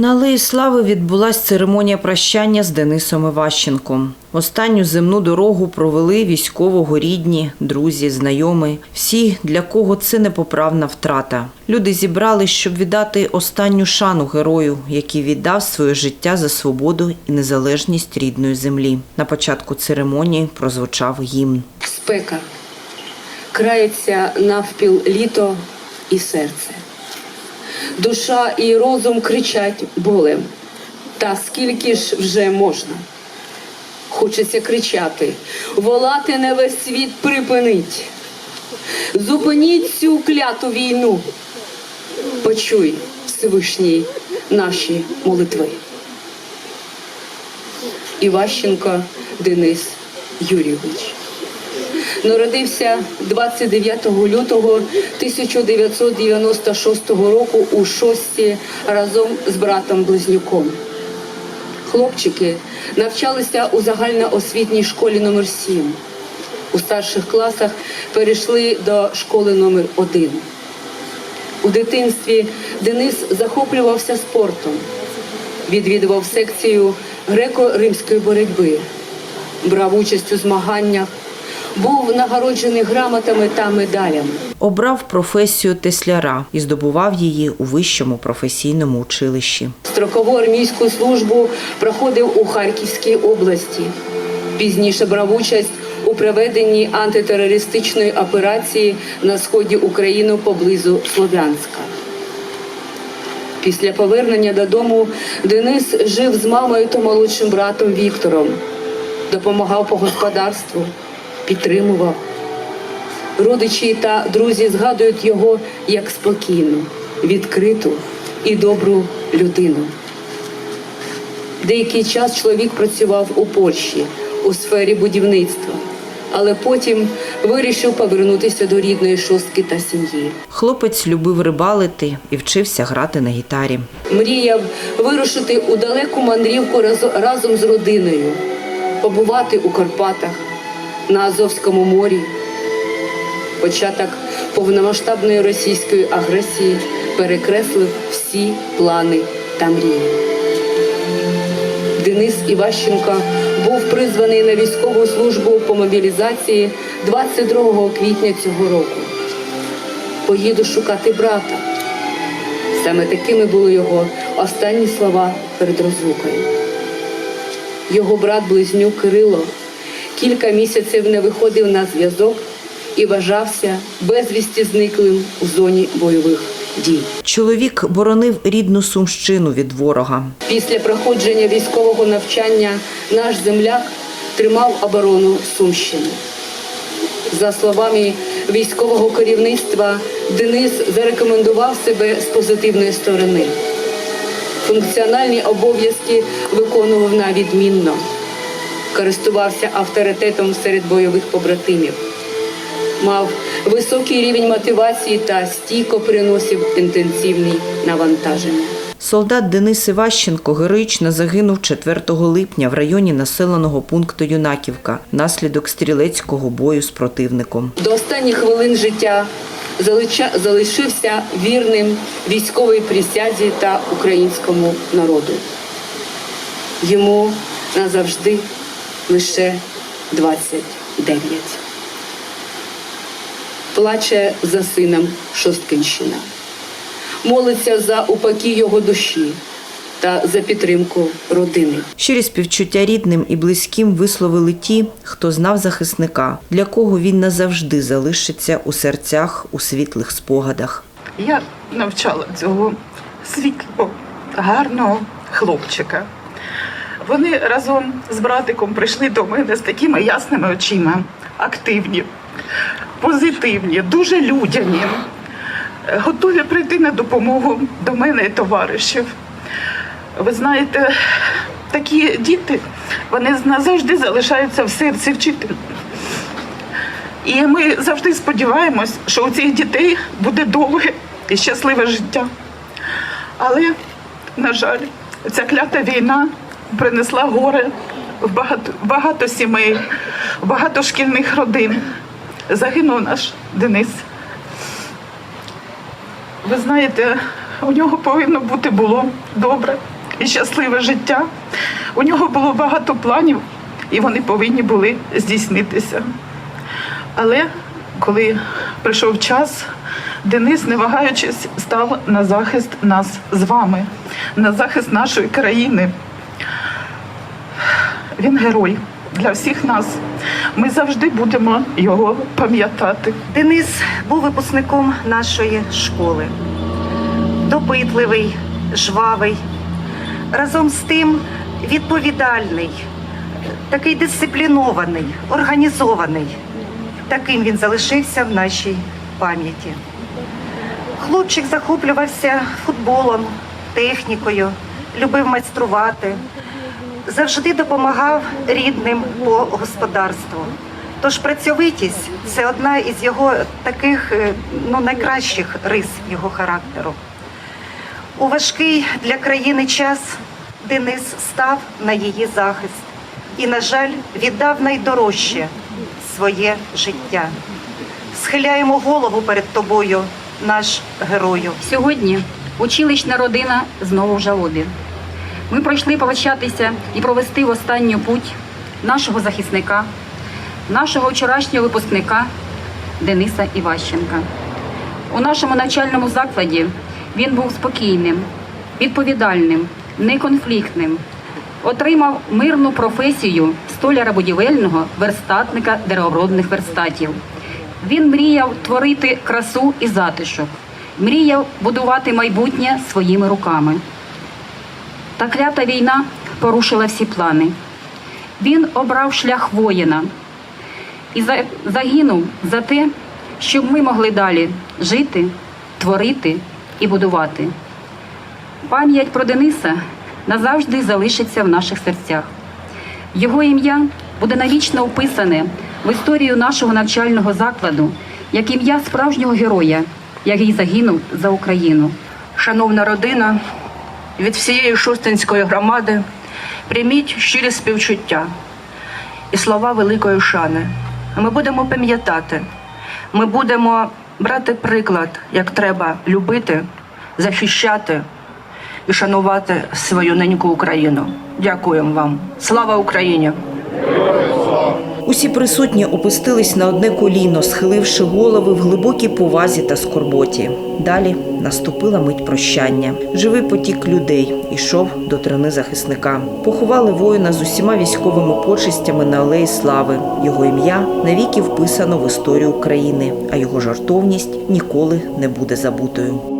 На Алеї Слави відбулася церемонія прощання з Денисом Іващенком. Останню земну дорогу провели військового рідні, друзі, знайомі, всі, для кого це непоправна втрата. Люди зібрались, щоб віддати останню шану герою, який віддав своє життя за свободу і незалежність рідної землі. На початку церемонії прозвучав гімн. спека, крається навпіл літо і серце. Душа і розум кричать болем. Та скільки ж вже можна? Хочеться кричати, волати не весь світ припинить. Зупиніть цю кляту війну. Почуй, Всевишній, наші молитви. Іващенко Денис Юрійович. Народився 29 лютого 1996 року у шості разом з братом Близнюком. Хлопчики навчалися у загальноосвітній школі номер 7 У старших класах перейшли до школи номер 1 У дитинстві Денис захоплювався спортом, відвідував секцію греко-римської боротьби, брав участь у змаганнях, був нагороджений грамотами та медалями. Обрав професію тесляра і здобував її у вищому професійному училищі. Строкову армійську службу проходив у Харківській області. Пізніше брав участь у проведенні антитерористичної операції на сході України поблизу Слов'янська. Після повернення додому Денис жив з мамою та молодшим братом Віктором, допомагав по господарству, підтримував. Родичі та друзі згадують його як спокійну, відкриту і добру людину. Деякий час чоловік працював у Польщі у сфері будівництва, але потім вирішив повернутися до рідної шостки та сім'ї. Хлопець любив рибалити і вчився грати на гітарі. Мріяв вирушити у далеку мандрівку разом з родиною, побувати у Карпатах, на Азовському морі. Початок повномасштабної російської агресії перекреслив всі плани та мрії. Денис Іващенко був призваний на військову службу по мобілізації 22 квітня цього року. Поїду шукати брата. Саме такими були його останні слова перед розлукою. Його брат близнюк Кирило кілька місяців не виходив на зв'язок і вважався безвісті зниклим у зоні бойових дій. Чоловік боронив рідну сумщину від ворога. Після проходження військового навчання наш земляк тримав оборону Сумщини. За словами військового керівництва, Денис зарекомендував себе з позитивної сторони. Функціональні обов'язки виконував на відмінно, користувався авторитетом серед бойових побратимів, мав високий рівень мотивації та стійко приносив інтенсивні навантаження. Солдат Денис Іващенко героїчно загинув 4 липня в районі населеного пункту Юнаківка внаслідок стрілецького бою з противником. До останніх хвилин життя залишився вірним військовій присязі та українському народу. Йому назавжди лише 29. Плаче за сином Шосткинщина. Молиться за упокій його душі та за підтримку родини. Щирі співчуття рідним і близьким висловили ті, хто знав захисника, для кого він назавжди залишиться у серцях у світлих спогадах. Я навчала цього світлого, гарного хлопчика. Вони разом з братиком прийшли до мене з такими ясними очима, активні, позитивні, дуже людяні, е, готові прийти на допомогу до мене і товаришів. Ви знаєте, такі діти, вони назавжди залишаються в серці вчителя. І ми завжди сподіваємось, що у цих дітей буде довге і щасливе життя. Але, на жаль, ця клята війна принесла горе в багато, багато сімей, багато шкільних родин. Загинув наш Денис. Ви знаєте, у нього повинно бути було добре і щасливе життя. У нього було багато планів, і вони повинні були здійснитися. Але коли прийшов час, Денис, не вагаючись, став на захист нас з вами, на захист нашої країни. Він герой для всіх нас. Ми завжди будемо його пам'ятати. Денис був випускником нашої школи. Допитливий, жвавий, разом з тим відповідальний, такий дисциплінований, організований. Таким він залишився в нашій пам'яті. Хлопчик захоплювався футболом, технікою, любив майструвати, завжди допомагав рідним по господарству. Тож працьовитість це одна із його таких е, ну, найкращих рис його характеру. У важкий для країни час Денис став на її захист і, на жаль, віддав найдорожче своє життя. Схиляємо голову перед тобою, наш герою. Сьогодні училищна родина знову в жалобі. Ми пройшли повчатися і провести в останню путь нашого захисника, нашого вчорашнього випускника Дениса Іващенка. У нашому навчальному закладі він був спокійним, відповідальним, неконфліктним. Отримав мирну професію столяра будівельного верстатника деревообробних верстатів. Він мріяв творити красу і затишок, мріяв будувати майбутнє своїми руками. Та клята війна порушила всі плани. Він обрав шлях воїна і загинув за те, щоб ми могли далі жити, творити і будувати. Пам'ять про Дениса назавжди залишиться в наших серцях. Його ім'я буде навічно вписане в історію нашого навчального закладу як ім'я справжнього героя, який загинув за Україну. Шановна родина, від всієї шостинської громади прийміть щирі співчуття і слова великої шани. Ми будемо пам'ятати, ми будемо брати приклад, як треба любити, захищати і шанувати свою неньку Україну. Дякуємо вам. Слава Україні! Усі присутні опустились на одне коліно, схиливши голови в глибокій повазі та скорботі. Далі наступила мить прощання. Живий потік людей ішов до трини захисника. Поховали воїна з усіма військовими почестями на алеї слави. Його ім'я навіки вписано в історію України, а його жартовність ніколи не буде забутою.